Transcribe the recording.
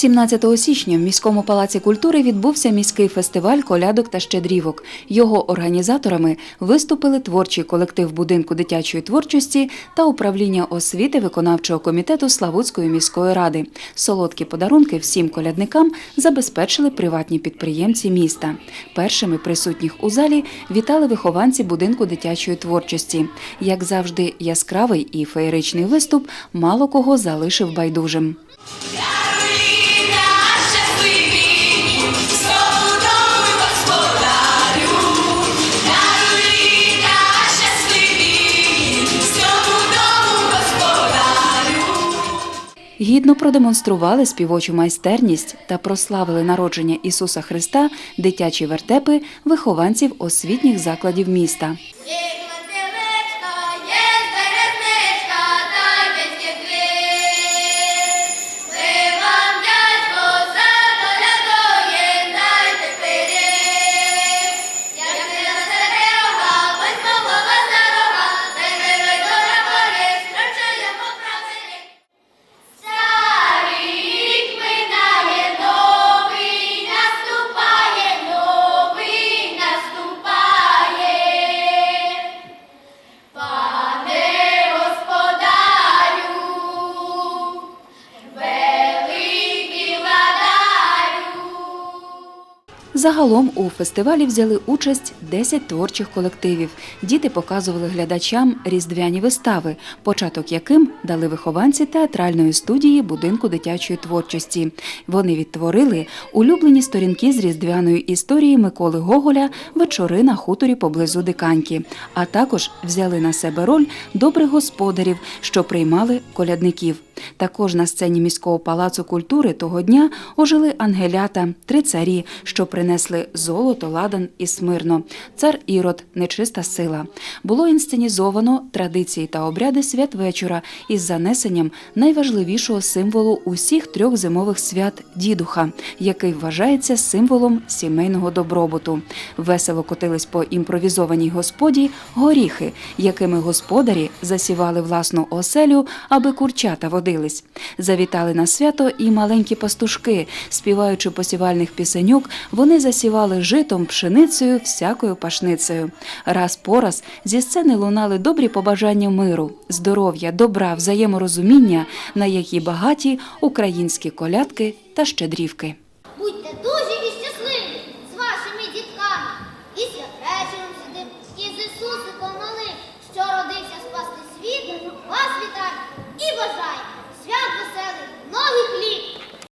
17 січня в міському палаці культури відбувся міський фестиваль колядок та щедрівок. Його організаторами виступили творчий колектив будинку дитячої творчості та управління освіти виконавчого комітету Славутської міської ради. Солодкі подарунки всім колядникам забезпечили приватні підприємці міста. Першими присутніх у залі вітали вихованці будинку дитячої творчості. Як завжди, яскравий і феєричний виступ мало кого залишив байдужим. Гідно продемонстрували співочу майстерність та прославили народження Ісуса Христа дитячі вертепи вихованців освітніх закладів міста. Загалом у фестивалі взяли участь 10 творчих колективів. Діти показували глядачам різдвяні вистави, початок яким дали вихованці театральної студії будинку дитячої творчості. Вони відтворили улюблені сторінки з різдвяної історії Миколи Гоголя вечори на хуторі поблизу Диканьки, а також взяли на себе роль добрих господарів, що приймали колядників. Також на сцені міського палацу культури того дня ожили ангелята, три царі, що принесли золото, ладан і смирно. Цар Ірод, нечиста сила. Було інсценізовано традиції та обряди святвечора із занесенням найважливішого символу усіх трьох зимових свят дідуха, який вважається символом сімейного добробуту. Весело котились по імпровізованій господі горіхи, якими господарі засівали власну оселю, аби курчата водились. Завітали на свято і маленькі пастушки, співаючи посівальних пісеньок, засівали житом, пшеницею, всякою пашницею. Раз по раз зі сцени лунали добрі побажання миру, здоров'я, добра, взаєморозуміння, на які багаті українські колядки та щедрівки.